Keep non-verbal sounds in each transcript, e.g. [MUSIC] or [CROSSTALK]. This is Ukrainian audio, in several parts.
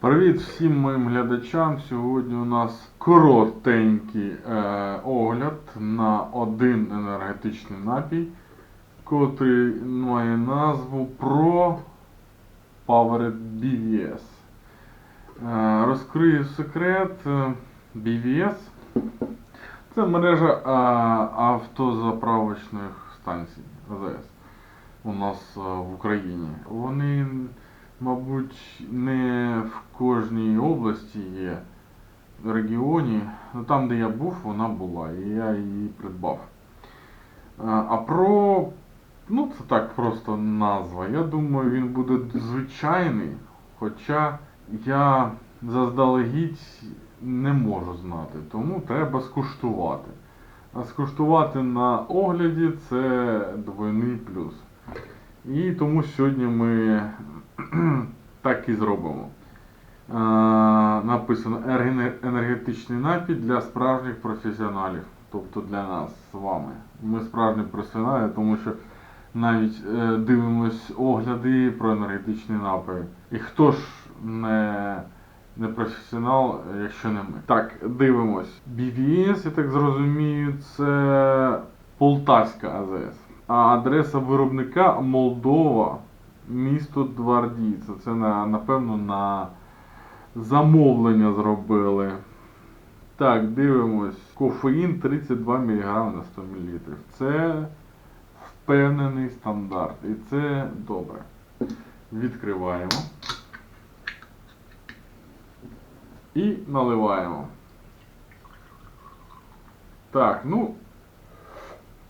Привіт всім моїм глядачам. Сьогодні у нас коротенький е, огляд на один енергетичний напій, котрий має назву Pro Powered BVS. Е, розкрию секрет е, BVS. Це мережа е, автозаправочних станцій АЗС у нас е, в Україні. Вони мабуть, не в кожній області є регіоні. Ну там, де я був, вона була, і я її придбав. А а про. Ну, це так просто назва. Я думаю, він буде звичайний. Хоча я заздалегідь не можу знати, тому треба скуштувати. А скуштувати на огляді це двойний плюс. І тому сьогодні ми [CLEARS THROAT] так і зробимо. Написано енергетичний напій для справжніх професіоналів. Тобто для нас з вами. Ми справжні професіонали, тому що навіть е, дивимось огляди про енергетичні напої. І хто ж не, не професіонал, якщо не ми. Так, дивимось. BVS, я так зрозумію, це Полтавська АЗС. А адреса виробника Молдова, місто Двардійце. Це на, напевно на замовлення зробили. Так, дивимось. Кофеїн 32 мг на 100 мл. Це впевнений стандарт. І це добре. Відкриваємо. І наливаємо. Так, ну,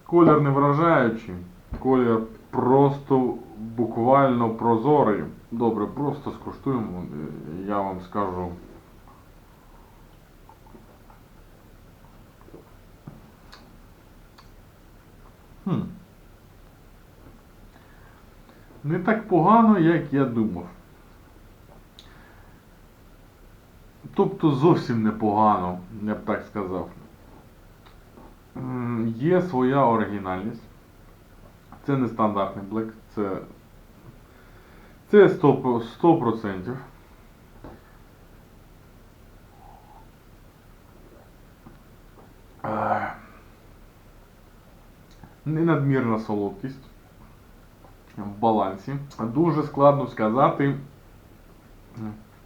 колір не вражаючий. Колір просто буквально прозорий. Добре, просто скуштуємо, е, я вам скажу. Хм. Не так погано, як я думав. Тобто зовсім непогано, я б так сказав. Є своя оригінальність. Це не стандартний блек, це, це 100%. 100%. Е, Ненадмірна солодкість в балансі. Дуже складно сказати,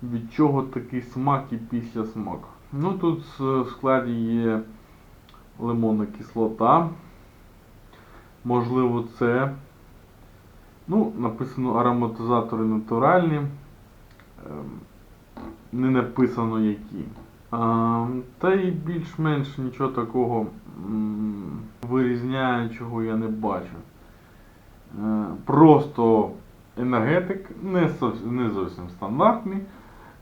від чого такий смак і після смак. Ну тут е, в складі є лимонна кислота. Можливо, це. Ну, написано ароматизатори натуральні. Ем, Не написано які. Та й більш-менш нічого такого вирізняючого я не бачу. Е, Просто енергетик, не, не зовсім стандартний,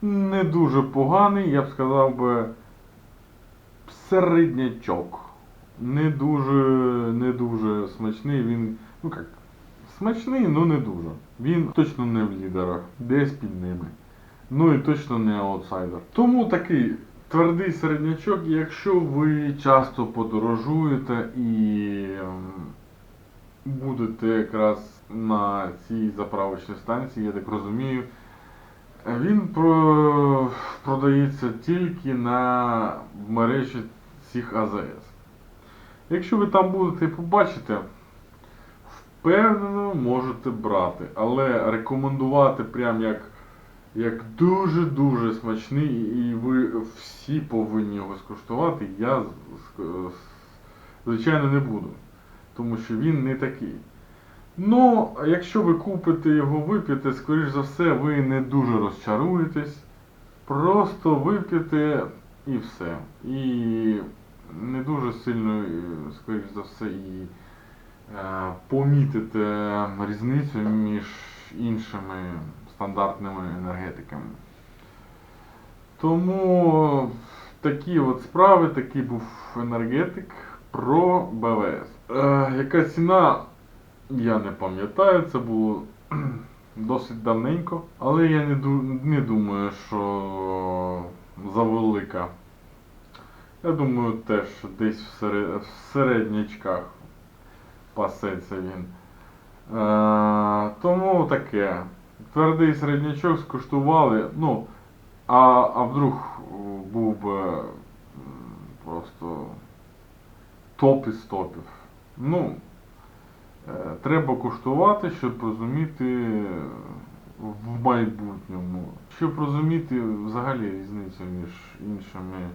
не дуже поганий, я б сказав би середнячок. Не дуже, не дуже смачний. Він, ну як, смачний, але не дуже. Він точно не в лідерах, десь під ними. Ну і точно не аутсайдер. Тому такий твердий середнячок, якщо ви часто подорожуєте і ем, будете якраз на цій заправочній станції, я так розумію. Він про... продається тільки на мережі цих АЗС. Якщо ви там будете і побачите, впевнено можете брати. Але рекомендувати прям як, як дуже-дуже смачний, і ви всі повинні його скуштувати, я звичайно не буду. Тому що він не такий. Ну, якщо ви купите його, вип'єте, скоріш за все, ви не дуже розчаруєтесь. Просто вип'єте і все. І не дуже сильно, е, скоріш за все, і е, помітите різницю між іншими стандартними енергетиками. Тому такі от справи, такий був енергетик про БВС. Е, яка ціна? Я не пам'ятаю, це було [CLEARS THROAT] досить давненько, але я не, не думаю, що завелика. Я думаю, теж десь в, серед... в середнячках пасеться він. Е, тому таке. Твердий середнячок скуштували. Ну, А, а вдруг був би просто топ із топів. Ну, е, треба куштувати, щоб розуміти в майбутньому. Щоб розуміти взагалі різницю між іншими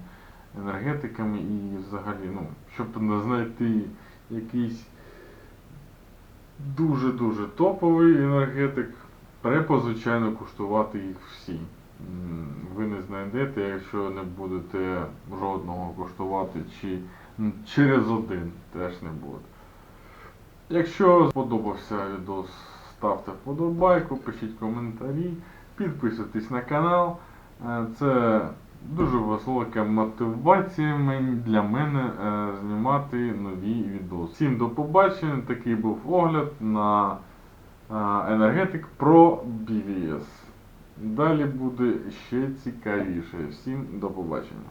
енергетиками і взагалі, ну, щоб знайти якийсь дуже-дуже топовий енергетик, треба, звичайно, куштувати їх всі. Ви не знайдете, якщо не будете жодного куштувати, чи через один теж не буде. Якщо сподобався відео, ставте вподобайку, пишіть коментарі, підписуйтесь на канал. Е, Це дуже висока мотивація для мене е, знімати нові відео. Всім до побачення. Такий був огляд на е, енергетик про BVS. Далі буде ще цікавіше. Всім до побачення.